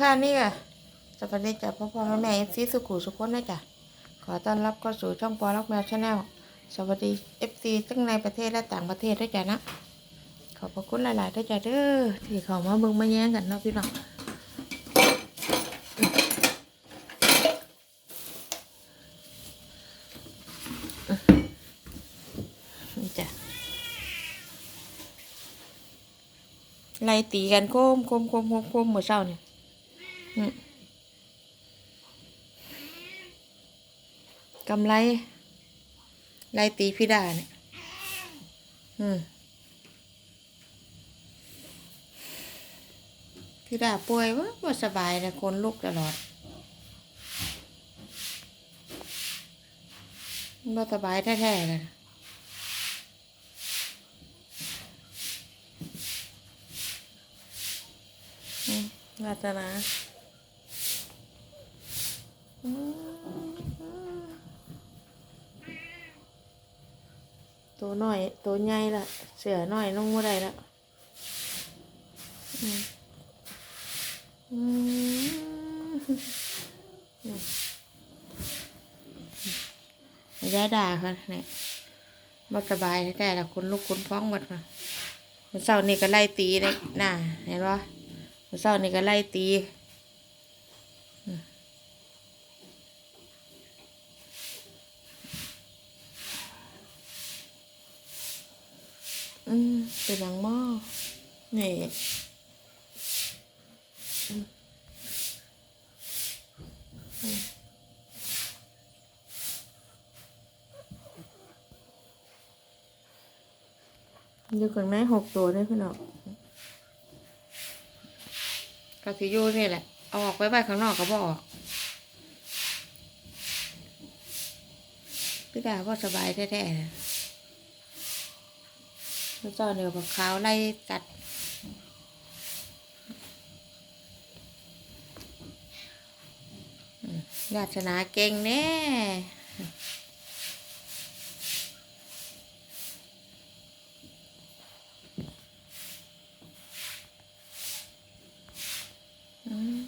ค่ะนี่ค่ะสวัสดีจ้ะพ่อพ่อแม่แม่เอฟซีสุขุสุขคนนะจ๊ะขอต้อนรับเข้าสู่ช่องปอล็อกแมวชาแนลสวัสดีเอฟซีทั้งในประเทศและต่างประเทศด้วยจ้ะนะขอบพระคุณหลายๆด้วยจ้ะเด้อที่เขามาเบิ่งมาแย่งกันเนาะพี่น้องนี่จ้ะไล่ตีกันโคมโคมโคมโคมโคมเมื่อเช้าเนี่ย กำไรไล่ตีพี่ดาเนี่ย อืมพี่ดาป่วยวะว่าสบายนะคนลุกตลอดว่าสบายแท้ๆเลยอืมวาสนา ตัวน้อยตัวใหญ่ละเสือน้อยลงมาได้ละอืมอืมยายด่าค่ะเนี่ยบ่สบายแต่ละคนลูกคนฟ้องหมดค่ะวันเสาร์นี่ก็ไล่ตีเลยน่ะเห็นปะวันเสาร์นี่ก็ไล่ตี อืมเป็นหนังหม้อนี่อืมอืมอยู่ข้างในหกตัวเนี่ยพี่น้องก็สิอยู่นี่แหละ เอาออกไปไว้ข้างนอกก็บออกพี่ดาว่าสบายแท้ๆนะพระ เจ้าเดี๋ยวกับขาวไล่กัดอยากชนาเก่งแน่อืม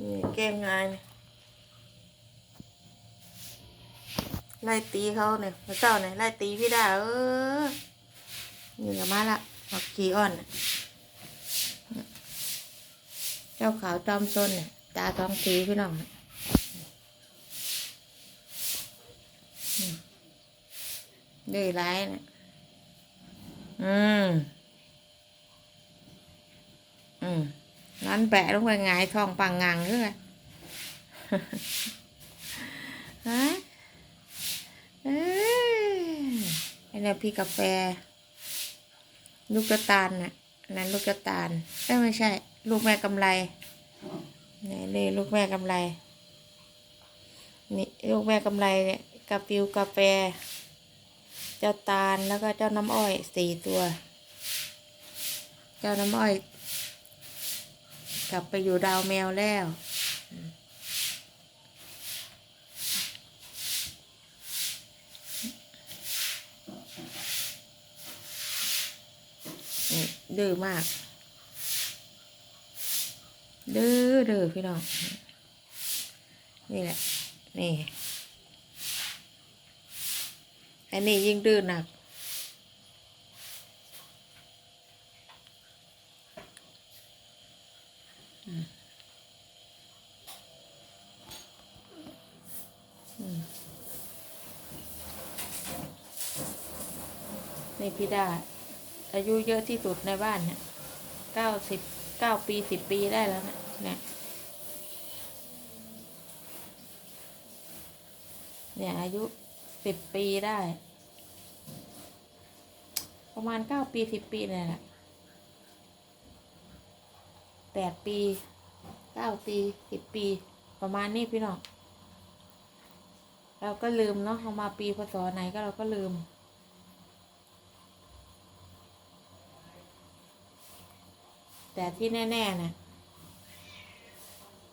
นี่ เก่งไงายนี่ไล่ตีเขาเนี่ยพระเจ้าเนี่ยไล่ตีพี่ดาเออนี่ก็มาละออกขี่อ่อน เจ้าขาวจอมซนเนี่ยตาทองสีพี่น้องดื้อร้ายนะอืม อืมงั้นแปะลงไปหงทองปังงังด้วย ฮะเอ้ยอันนี้พี่กาแฟ ลูกกระตาลน่ะนั้นลูกกระตาลเอ้ไม่ใช่ ลูกแม่กำไรนี่นี่ลูกแม่กำไร นี่ลูกแม่กำไรเนี่ยกาฟิวกาแฟ เจ้าตาลแล้วก็เจ้าน้ำอ้อยสี่ตัว เจ้าน้ำอ้อย กลับไปอยู่ดาวแมวแล้ว นี่ดื้อมาก ดื้อดื้อพี่น้อง นี่แหละ นี่ อันนี้ยิ่งดื้อหนัก นี่พี่ดา อายุเยอะที่สุดในบ้านเนี่ยเก้าสิบเก้าปีสิบปีได้แล้วนะเนี่ยเนี่ยอายุสิบปีได้ ประมาณเก้าปีสิบปีเนี่ยแหละแปดปีเก้าปีสิบปี ประมาณนี้พี่น้องเราก็ลืมเนาะเรามาปีพศไหนก็เราก็ลืม แต่ที่แน่ๆนะ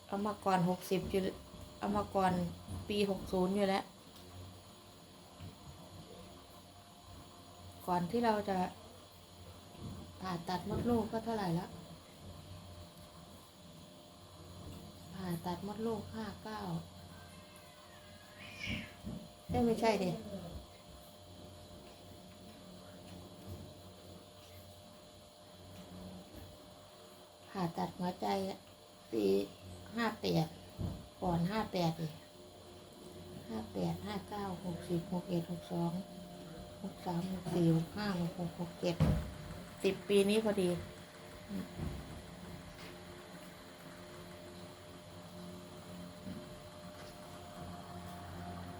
เอามาก่อนหกสิบอยู่เอามาก่อนปีหกศูนย์อยู่แล้ว ก่อนที่เราจะผ่าตัดมดลูกก็เท่าไหร่แล้วผ่าตัดมดลูกห้าเก้าไม่ใช่เดิผ่า ตัดหัวใจปีห้าแปดก่อนห้าแปดดิห้าแปดห้าเก้าหกสิบหกเอ็ดหกสองหกสามหกสี่หกห้าหกหกหกเจ็ดสิบปีนี้พอดี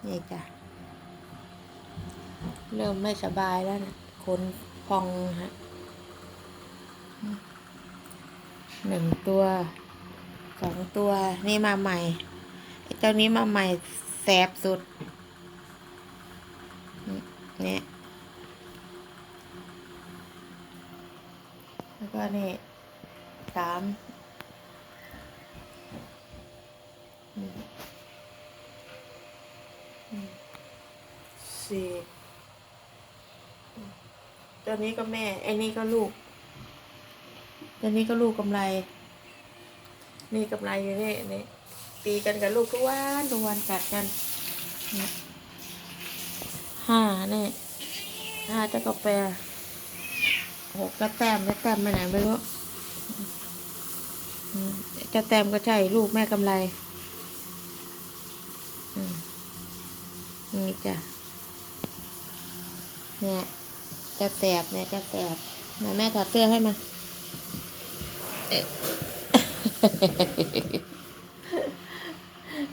นี่จ้ะเริ่มไม่สบายแล้วนะคนพองฮะ หนึ่งตัวสองตัวนี่มาใหม่ไอ้เจ้านี้มาใหม่แสบสุดเนี่ยแล้วก็นี่สามสี่ตัวนี้ก็แม่ไอ้นี่ก็ลูก ตัวนี้ก็ลูกกำไร นี่กำไรอยู่นี่นี่ตีกันกับลูกทุกวันทุกวันกัดกันห้านี่ห้าเจ้ากาแฟหกจะแต้มจะแต้มไปไหนไม่รู้อืมเจะแต้มก็ใช่ลูกแม่กำไรนี่จ้ะเนี่ยจะแสบเนี่ยจะแสบไหนแม่ถอดเสื้อให้มา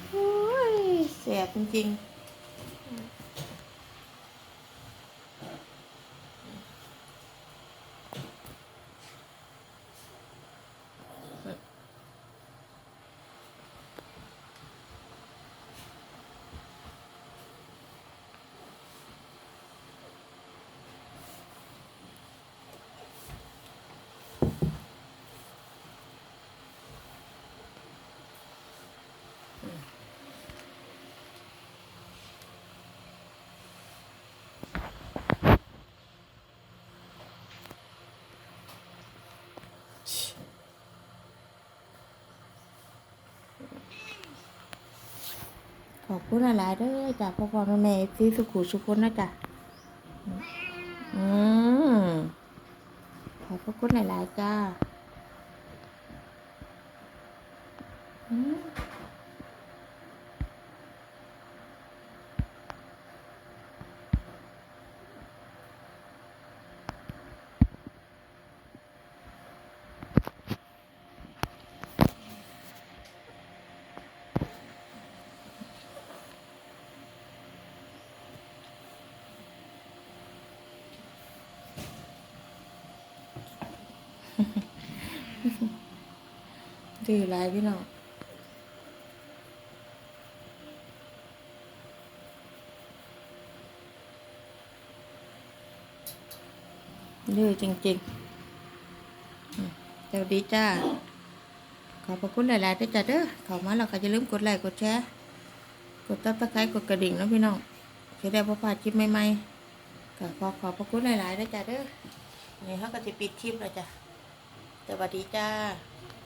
โอ้ยแสบจริงๆ อบคุณหลายๆเด้อจ้ะพ่อพ่อแม่แม่ที่สุขุสุขคนนะจ้ะอืมขอบพระคุณหลายๆจ้าอืม ดีหลายพี่น้องดื้อจริงๆอืมสวัสดีจ้า ขอบพระคุณหลายๆด้วยจ้าเด้อเข้ามาแล้วก็อย่าลืมกดไลค์กดแชร์ กดตับตะไคร้กดกระดิ่งนะพี่น้องจะได้พบพลาคลิปใหม่ๆก็ขอขอบพระคุณหลายๆด้วยจ้าเด้อนี่เขาก็จะปิดคลิปแล้วจ้ะ สวัสดีจ้า